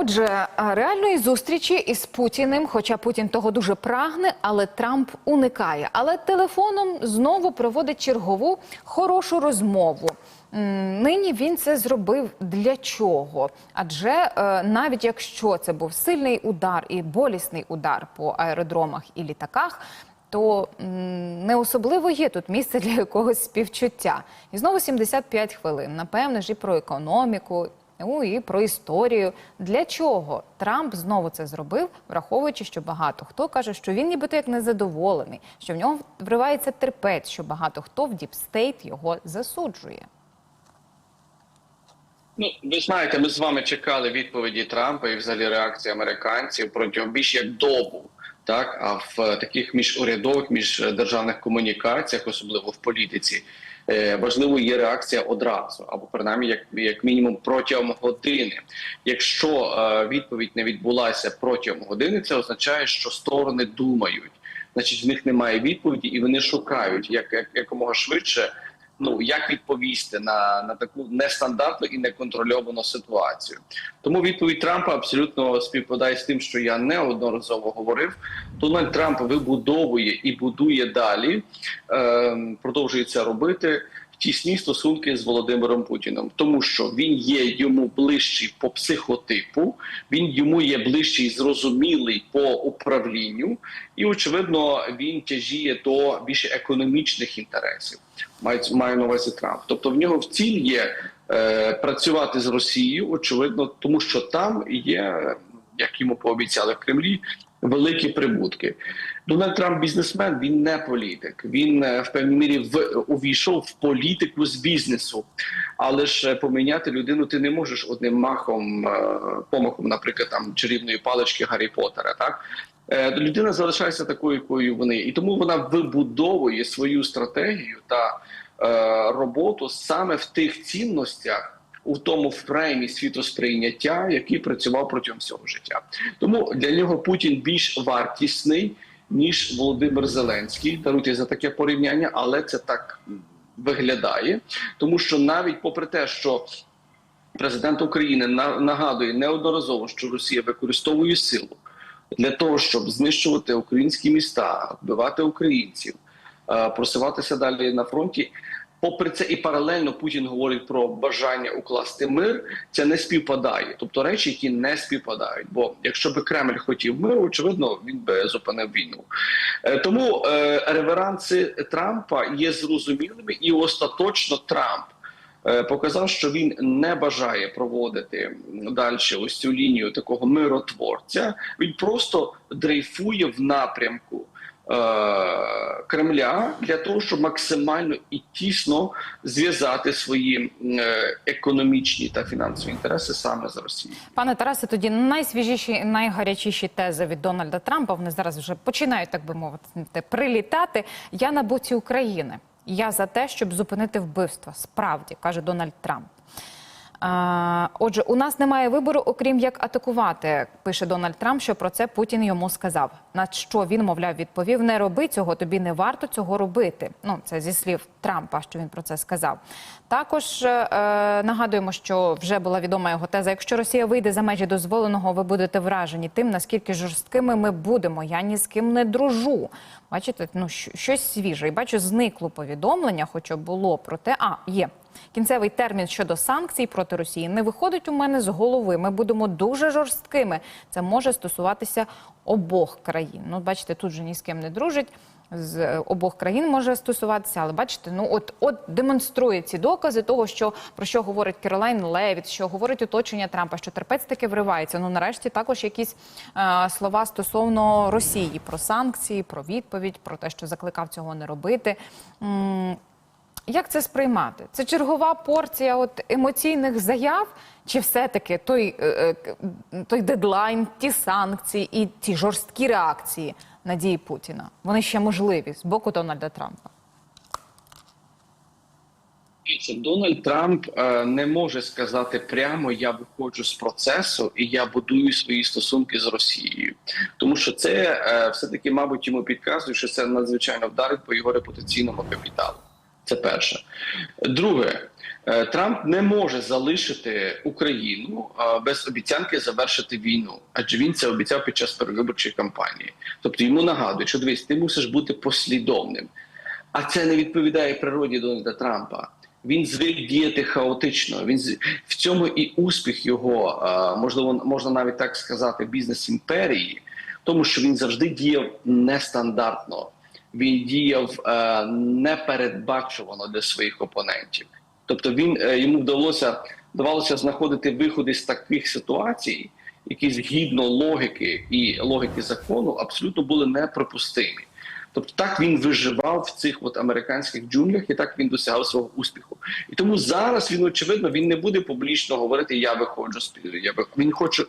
Отже, реальної зустрічі із Путіним, хоча Путін того дуже прагне, але Трамп уникає. Але телефоном знову проводить чергову хорошу розмову. Нині він це зробив для чого? Адже е, навіть якщо це був сильний удар і болісний удар по аеродромах і літаках, то не особливо є тут місце для якогось співчуття. І знову 75 хвилин. Напевне ж і про економіку, Ну і про історію. Для чого Трамп знову це зробив, враховуючи, що багато хто каже, що він нібито як незадоволений, що в нього вривається терпець, що багато хто в діпстейт його засуджує. Ну, ви знаєте, ми з вами чекали відповіді Трампа і взагалі реакції американців протягом більш як добу. Так, а в таких міжурядових, міждержавних комунікаціях, особливо в політиці, е, важливо є реакція одразу, або принаймні, як, як мінімум, протягом години. Якщо е, відповідь не відбулася протягом години, це означає, що сторони думають. Значить, в них немає відповіді, і вони шукають як, як якомога швидше ну як відповісти на, на таку нестандартну і неконтрольовану ситуацію. Тому відповідь Трампа абсолютно співпадає з тим, що я неодноразово говорив. Дональд Трамп вибудовує і будує далі, е, продовжує це робити. Тісні стосунки з Володимиром Путіним, тому що він є йому ближчий по психотипу, він йому є ближчий зрозумілий по управлінню, і очевидно він тяжіє до більше економічних інтересів. Маю, на увазі Трамп. Тобто в нього в ціль є е, працювати з Росією, очевидно, тому що там є, як йому пообіцяли в Кремлі, великі прибутки. Дональд Трамп бізнесмен, він не політик. Він е, в певній мірі в увійшов в політику з бізнесу, але ж е, поміняти людину ти не можеш одним махом, е, помахом, наприклад, там чарівної палички Гаррі Поттера. Так людина залишається такою, якою вони, і тому вона вибудовує свою стратегію та е, роботу саме в тих цінностях. У тому фреймі світосприйняття, який працював протягом всього життя, тому для нього Путін більш вартісний ніж Володимир Зеленський. Даруйте за таке порівняння, але це так виглядає, тому що навіть попри те, що президент України на- нагадує неодноразово, що Росія використовує силу для того, щоб знищувати українські міста, вбивати українців, е, просуватися далі на фронті. Попри це, і паралельно Путін говорить про бажання укласти мир. Це не співпадає, тобто речі, які не співпадають. Бо якщо би Кремль хотів миру, очевидно, він би зупинив війну. Е, Тому е, реверанси Трампа є зрозумілими, і остаточно Трамп е, показав, що він не бажає проводити далі ось цю лінію такого миротворця. Він просто дрейфує в напрямку. Е, Кремля для того, щоб максимально і тісно зв'язати свої е, економічні та фінансові інтереси саме з Росією. Пане Тарасе, тоді найсвіжіші, найгарячіші тези від Дональда Трампа. Вони зараз вже починають, так би мовити, прилітати. Я на боці України. Я за те, щоб зупинити вбивства. Справді каже Дональд Трамп. Отже, у нас немає вибору, окрім як атакувати, пише Дональд Трамп, що про це Путін йому сказав. На що він, мовляв, відповів: не роби цього, тобі не варто цього робити. Ну, це зі слів Трампа, що він про це сказав. Також е, нагадуємо, що вже була відома його теза: якщо Росія вийде за межі дозволеного, ви будете вражені тим, наскільки жорсткими ми будемо. Я ні з ким не дружу. Бачите, ну щось свіже. І бачу, зникло повідомлення, хоча було про те, а є. Кінцевий термін щодо санкцій проти Росії не виходить у мене з голови. Ми будемо дуже жорсткими. Це може стосуватися обох країн. Ну, бачите, тут же ні з ким не дружить. З е, обох країн може стосуватися, але бачите, ну от от демонструє ці докази того, що про що говорить Керолайн Левіт, що говорить оточення Трампа, що терпець таки вривається. Ну нарешті також якісь е, слова стосовно Росії про санкції, про відповідь, про те, що закликав цього не робити. М, як це сприймати? Це чергова порція от емоційних заяв, чи все-таки той, е, е, той дедлайн, ті санкції і ті жорсткі реакції на дії Путіна? Вони ще можливі з боку Дональда Трампа. Дональд Трамп е, не може сказати прямо я виходжу з процесу і я будую свої стосунки з Росією, тому що це е, все таки, мабуть, йому підказує, що це надзвичайно вдарить по його репутаційному капіталу. Це перше. Друге, е, Трамп не може залишити Україну е, без обіцянки завершити війну, адже він це обіцяв під час передвиборчої кампанії. Тобто йому нагадують, що дивись, ти мусиш бути послідовним. А це не відповідає природі Дональда Трампа. Він звик діяти хаотично. Він в цьому і успіх його, е, можливо, можна навіть так сказати, бізнес імперії, тому, що він завжди діяв нестандартно. Він діяв е, непередбачувано для своїх опонентів. Тобто він е, йому вдалося вдавалося знаходити виходи з таких ситуацій, які згідно логіки і логіки закону абсолютно були неприпустимі. Тобто так він виживав в цих от американських джунглях, і так він досягав свого успіху. І тому зараз він очевидно він не буде публічно говорити Я виходжу з я він хоче,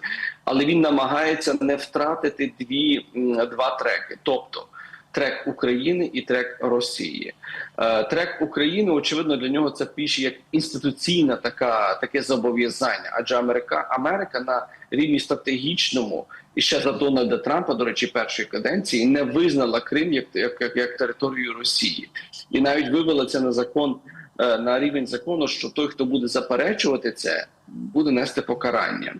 але він намагається не втратити дві два треки. Тобто трек України і трек Росії. Е, Трек України, очевидно, для нього це більше як інституційна така таке зобов'язання, адже Америка Америка на рівні стратегічному і ще за Дональда Трампа, до речі, першої каденції не визнала Крим як, як, як, як територію Росії, і навіть вивела це на закон на рівень закону, що той, хто буде заперечувати це, буде нести покарання.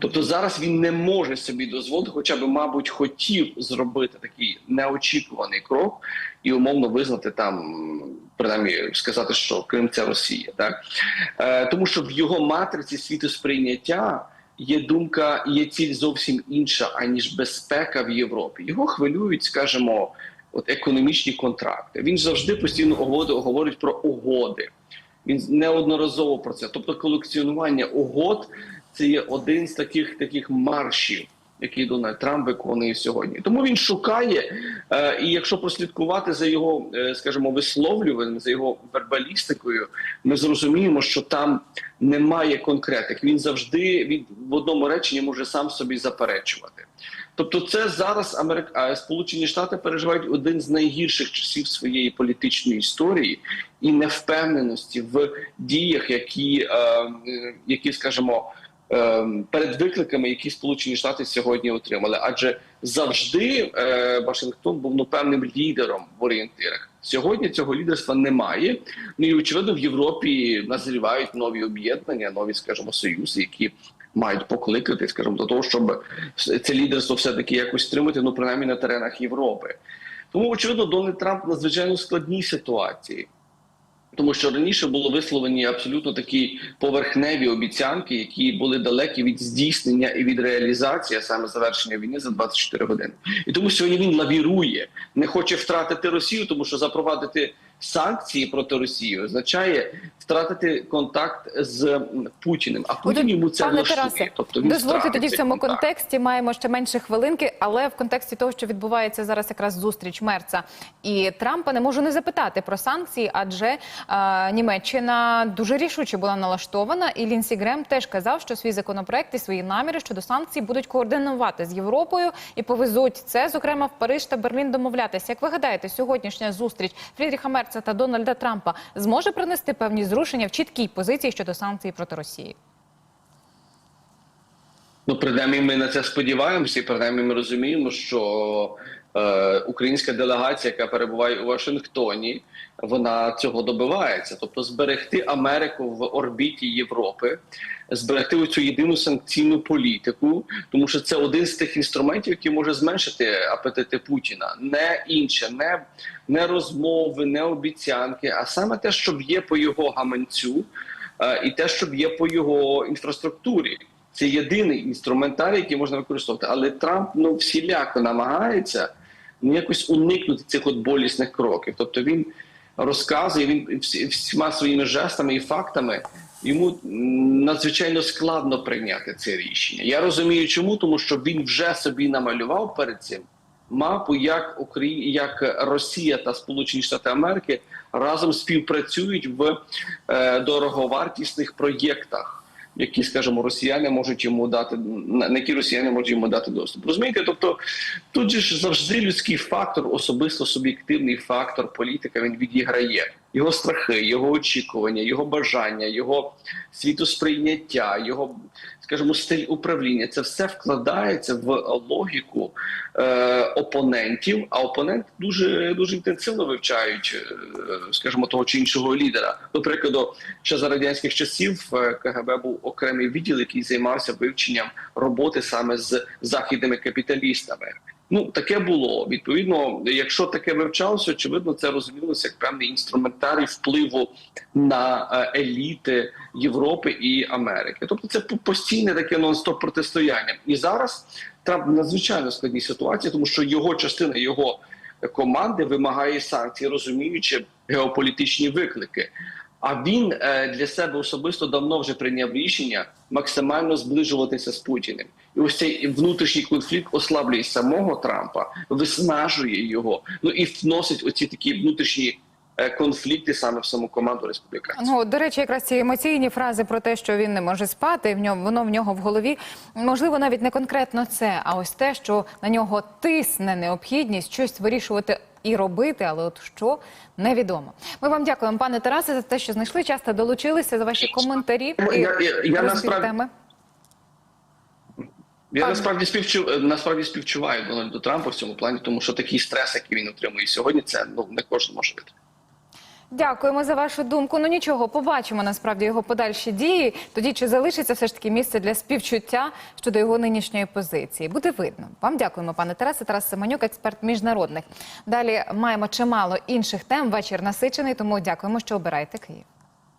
Тобто зараз він не може собі дозволити, хоча б, мабуть, хотів зробити такий неочікуваний крок і умовно визнати там, принаймні сказати, що Крим це Росія, так е, тому що в його матриці світосприйняття є думка, є ціль зовсім інша, аніж безпека в Європі. Його хвилюють, скажімо, от економічні контракти. Він завжди постійно говорить про угоди. Він неодноразово про це. Тобто, колекціонування угод це є один з таких таких маршів, який Дональд Трамп виконує сьогодні. Тому він шукає, е, і якщо прослідкувати за його, е, скажімо, висловлюванням, за його вербалістикою, ми зрозуміємо, що там немає конкретик. Він завжди він в одному реченні може сам собі заперечувати. Тобто, це зараз Америк... Сполучені Штати переживають один з найгірших часів своєї політичної історії і невпевненості в діях, які, е, е, які скажімо, перед викликами, які Сполучені Штати сьогодні отримали. Адже завжди е, Вашингтон був ну, певним лідером в орієнтирах. Сьогодні цього лідерства немає. Ну і очевидно, в Європі назрівають нові об'єднання, нові, скажімо, союзи, які мають покликати, скажімо, до того, щоб це лідерство все таки якось стримати, ну принаймні на теренах Європи. Тому очевидно, Дональд Трамп надзвичайно складній ситуації. Тому що раніше було висловлені абсолютно такі поверхневі обіцянки, які були далекі від здійснення і від реалізації, а саме завершення війни за 24 години. І тому сьогодні він лавірує, не хоче втратити Росію, тому що запровадити санкції проти Росії означає втратити контакт з Путіним. А Путін йому це влаштує. Тарасе, Тобто він дозвольте тоді в цьому контакт. контексті. Маємо ще менше хвилинки, але в контексті того, що відбувається зараз, якраз зустріч Мерца і Трампа, не можу не запитати про санкції, адже е, Німеччина дуже рішуче була налаштована, і Лінсі Грем теж казав, що свій законопроект і свої наміри щодо санкцій будуть координувати з Європою і повезуть це, зокрема в Париж та Берлін, домовлятися. Як ви гадаєте, сьогоднішня зустріч Фрідріха Мерца та Дональда Трампа зможе принести певні зрушення в чіткій позиції щодо санкцій проти Росії? Ну, принаймні, ми на це сподіваємося, і принаймні ми розуміємо, що українська делегація, яка перебуває у Вашингтоні, вона цього добивається, тобто зберегти Америку в орбіті Європи, зберегти цю єдину санкційну політику, тому що це один з тих інструментів, який може зменшити апетити Путіна, не інше, не, не розмови, не обіцянки, а саме те, що б'є по його гаманцю, е, і те, що б'є по його інфраструктурі. Це єдиний інструментарій, який можна використовувати. Але Трамп ну всіляко намагається ну, якось уникнути цих от болісних кроків. Тобто він розказує, він всі, всіма своїми жестами і фактами йому надзвичайно складно прийняти це рішення. Я розумію, чому, тому що він вже собі намалював перед цим мапу, як Україна, як Росія та Сполучені Штати Америки разом співпрацюють в е, дороговартісних проєктах які, скажімо, росіяни можуть йому дати на які росіяни можуть йому дати доступ. Розумієте? Тобто тут же ж завжди людський фактор, особисто суб'єктивний фактор політика, він відіграє. Його страхи, його очікування, його бажання, його світосприйняття, його, скажімо, стиль управління це все вкладається в логіку е, опонентів. А опоненти дуже дуже інтенсивно вивчають, е, скажімо, того чи іншого лідера. До прикладу, ще за радянських часів е, КГБ був окремий відділ, який займався вивченням роботи саме з західними капіталістами. Ну, таке було. Відповідно, якщо таке вивчалося, очевидно, це розумілося як певний інструментарій впливу на е, еліти Європи і Америки. Тобто, це постійне таке нон-стоп протистояння. І зараз Трамп в надзвичайно складній ситуації, тому що його частина його команди вимагає санкцій, розуміючи геополітичні виклики. А він е, для себе особисто давно вже прийняв рішення максимально зближуватися з Путіним. І ось цей внутрішній конфлікт ослаблює самого Трампа, виснажує його. Ну і вносить оці такі внутрішні е, конфлікти саме в саму команду республіканців. Ну, до речі, якраз ці емоційні фрази про те, що він не може спати, в ньому воно в нього в голові. Можливо, навіть не конкретно це, а ось те, що на нього тисне необхідність щось вирішувати і робити, але от що невідомо. Ми вам дякуємо, пане Тарасе, за те, що знайшли час та долучилися за ваші коментарі. Я- і я- я насправді- теми. Я насправді співчу насправді співчуваю Дональду Трампу в цьому плані, тому що такий стрес, який він отримує сьогодні, це ну не кожен може витримати. Дякуємо за вашу думку. Ну нічого, побачимо насправді його подальші дії. Тоді чи залишиться все ж таки місце для співчуття щодо його нинішньої позиції? Буде видно. Вам дякуємо, пане Тарасе. Тарас Семенюк, експерт міжнародних. Далі маємо чимало інших тем. Вечір насичений, тому дякуємо, що обираєте Київ.